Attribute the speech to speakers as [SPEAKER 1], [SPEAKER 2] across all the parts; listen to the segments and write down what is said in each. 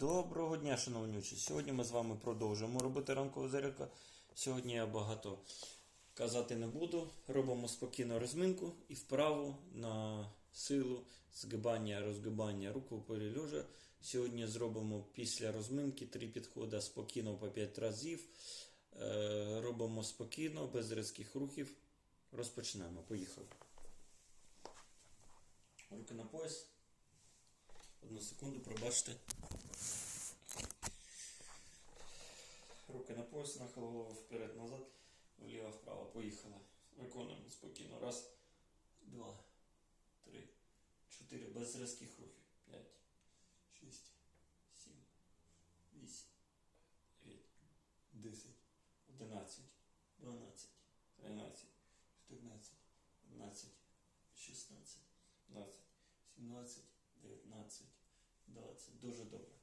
[SPEAKER 1] Доброго дня, шановні учні. Сьогодні ми з вами продовжуємо робити ранкову зарядку. Сьогодні я багато казати не буду. Робимо спокійно розминку і вправу на силу згибання, розгибання рук у полі лежа. Сьогодні зробимо після розминки три підходи спокійно по 5 разів. Е, Робимо спокійно, без різких рухів. Розпочнемо. Поїхали. Руки на пояс. Одну секунду, пробачте. Руки на пояс, нахил голову вперед, назад, вліво, вправо. Поїхали. Виконуємо спокійно. Раз, два, три, чотири. Без різких рухів. П'ять, шість, сім, вісім, дев'ять, десять, одинадцять, дванадцять, тринадцять, чотирнадцять, п'ятнадцять, шістнадцять, двадцять, сімнадцять, дев'ятнадцять, двадцять. Дуже добре.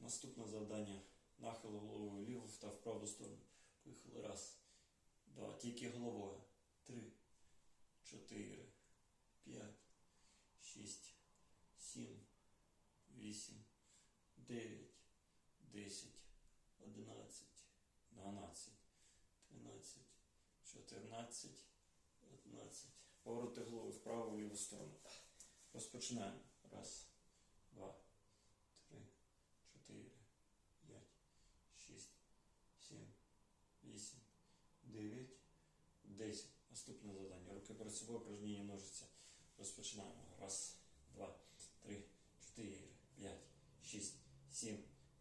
[SPEAKER 1] Наступне завдання. Нахил головою вліву та в праву сторону. Поїхали. Раз, два. Тільки головою. Три, чотири, п'ять, шість, сім, вісім, дев'ять, десять, одинадцять, дванадцять, тринадцять, чотирнадцять, п'ятнадцять. Повороти голови вправо в ліву сторону. Розпочинаємо. Раз, два, три, чотири, п'ять, шість, сім, вісім, дев'ять, десять. Наступне собою, упражнення ножиця. Розпочинаємо. Раз, два, три, чотири, п'ять, шість, сім,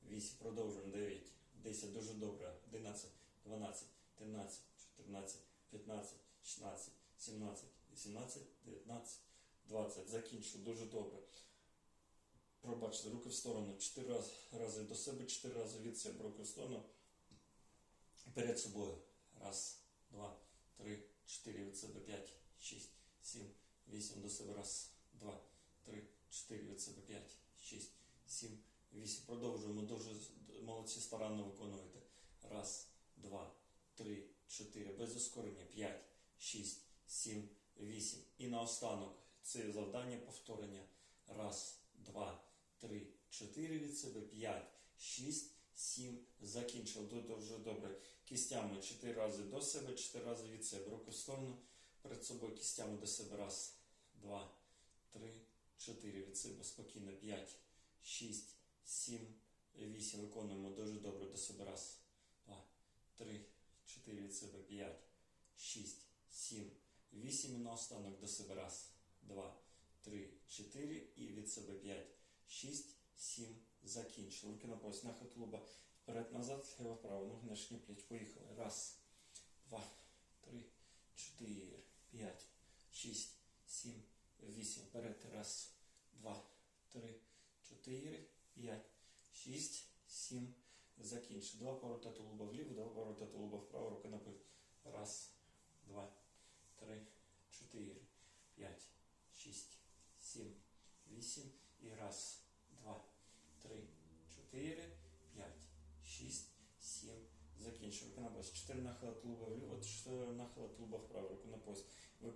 [SPEAKER 1] вісім. Продовжуємо. Дев'ять, десять. Дуже добре. Одинадцять, дванадцять, тринадцять, чотирнадцять, п'ятнадцять, шістнадцять, сімнадцять, вісімнадцять, дев'ятнадцять, двадцять. Закінчив. Дуже добре. Пробачте, руки в сторону. Чотири раз- рази до себе, чотири рази від себе. Руки в сторону. Перед собою. Раз, два, три, чотири від себе. П'ять, шість, сім, вісім до себе. Раз, два, три, чотири від себе. П'ять, шість, сім, вісім. Продовжуємо. Дуже молодці старанно виконуєте. Раз, два, три, чотири. Без ускорення. П'ять, шість, сім, вісім. І наостанок це завдання повторення. Раз, два, три, чотири від себе, п'ять, шість, сім. Закінчив. Дуже дуже добре. Кістями чотири рази до себе, чотири рази від себе. Руки в сторону. Перед собою кістями до себе. Раз, два, три, чотири від себе. Спокійно. П'ять, шість, сім, вісім. Виконуємо дуже добре до себе. Раз, два, три, чотири від себе. П'ять, шість, сім, вісім. І наостанок до себе. Раз, два, три, чотири. І від себе п'ять, шість, сім. Закінчили. Руки на пояс. Нахил тулуба. Вперед, назад, ліво, право. Ноги на плеч. Поїхали. Раз, два, три, чотири, п'ять, шість, сім, вісім. Вперед. Раз, два, три, чотири, п'ять, шість, сім. Закінчили. Два поворота тулуба вліво, два поворота тулуба вправо. Руки на пояс. Раз, два, три, чотири, п'ять, шість, сім, вісім. І раз, два, три, чотири, п'ять, шість, сім. Закінчив. Руки на пояс. Чотири нахила тулуба вліво, чотири нахила тулуба вправо. Руку на пояс.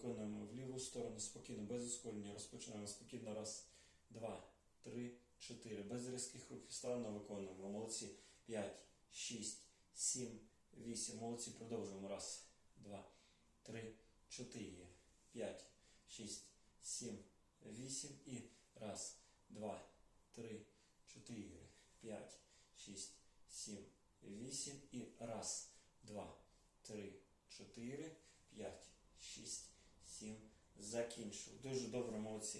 [SPEAKER 1] Виконуємо в ліву сторону спокійно, без ускорення. Розпочинаємо спокійно. Раз, два, три, чотири. Без різких рухів стану виконуємо. Молодці. П'ять, шість, сім, вісім. Молодці. Продовжуємо. Раз, два, три, чотири, п'ять, шість, сім, вісім. І раз, два, три, чотири, п'ять, шість, сім, вісім. І раз, два, три, чотири, п'ять, шість. Закінчив. Дуже добре, молодці.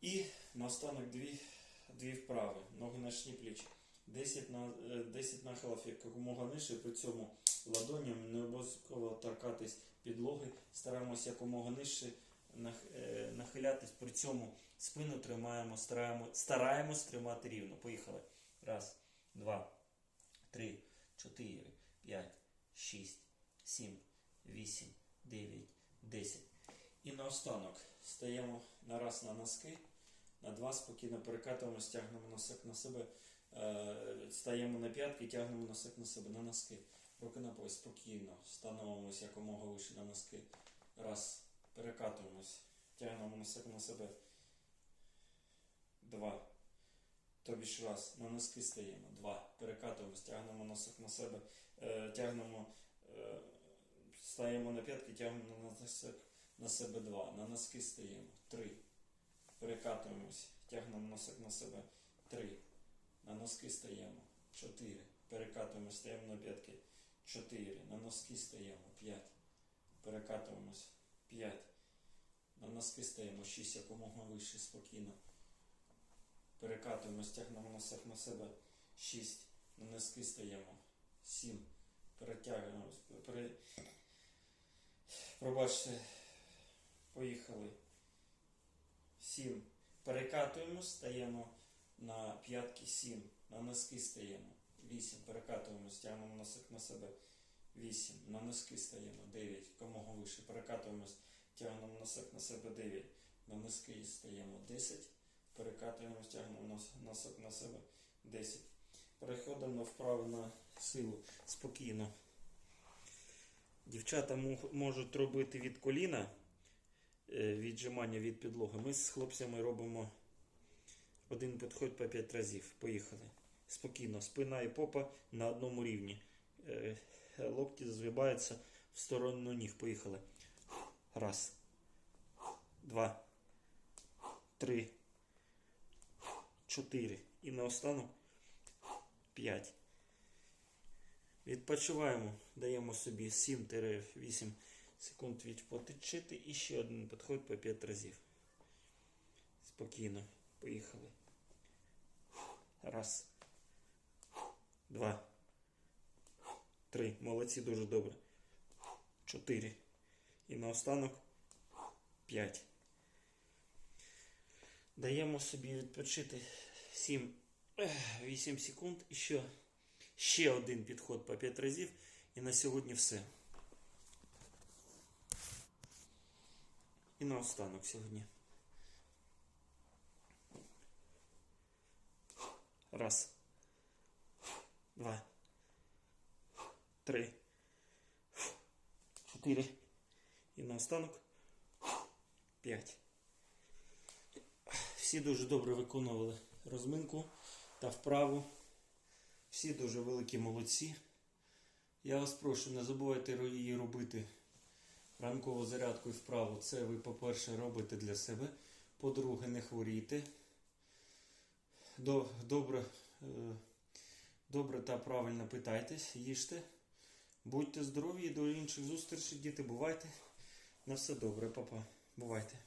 [SPEAKER 1] І наостанок дві, дві вправи. Ноги на пліч. 10, на, е, 10 нахилів якомога нижче, при цьому ладонями не обов'язково торкатись підлоги. Стараємося якомога нижче е, нахилятись, при цьому спину тримаємо, стараємо, стараємось тримати рівно. Поїхали. Раз, два, три, чотири, п'ять, шість, сім, вісім, дев'ять, десять. І наостанок стаємо нараз на носки, на два спокійно перекатуємо, стягнемо носок на себе, е, стаємо на п'ятки, тягнемо носок на себе, на носки. Руки на пояс, спокійно, становимося якомога вище на носки. Раз, перекатуємось, тягнемо носок на себе. Два, Тобі ж раз, на носки стаємо. Два. Перекатуємось, тягнемо носок на себе, е, тягнемо, е, стаємо на п'ятки, тягнемо на носок на себе два. На носки стаємо. Три. Перекатуємось, тягнемо носок на себе. Три. На носки стаємо. Чотири. Перекатуємось, стаємо на п'ятки. Чотири. На носки стаємо. П'ять. Перекатуємось. П'ять. На носки стаємо. Шість якомога вище, спокійно. Перекатуємо, стягнемо носок на себе. 6. На носки стаємо. 7. Перетягуємо. Пере... Пробачте. Поїхали. 7. Перекатуємо, стаємо на п'ятки 7. На носки стаємо. 8. Перекатуємо, стягнемо носок на себе. 8. На носки стаємо. 9. Комога вище. Перекатуємо, тягнемо носок на себе 9. На носки стаємо 10 перекатуємо, стягнемо носок на себе 10. Переходимо вправо на силу спокійно. Дівчата можуть робити від коліна віджимання від підлоги. Ми з хлопцями робимо один підход по 5 разів. Поїхали. Спокійно. Спина і попа на одному рівні. Е, Локті згибаються в сторону ніг. Поїхали. Раз. Два. Три. 4 і наостанок 5. Відпочиваємо, даємо собі 7-8 секунд відпочити і ще один підход по 5 разів. Спокійно. Поїхали. Раз. Два. Три. Молодці, дуже добре. Чотири. І наостанок 5. Даємо собі відпочити 7-8 секунд і ще, ще один підход по 5 разів. І на сьогодні все. І наостанок сьогодні. Раз. Два. Три. Чотири. І наостанок. П'ять. Всі дуже добре виконували розминку та вправу. Всі дуже великі молодці. Я вас прошу, не забувайте її робити ранкову зарядку і вправу. Це ви, по-перше, робите для себе. По-друге, не хворійте. Добре, е, добре та правильно питайтесь, їжте. Будьте здорові і до інших зустрічей, діти. Бувайте. На все добре, папа. Бувайте.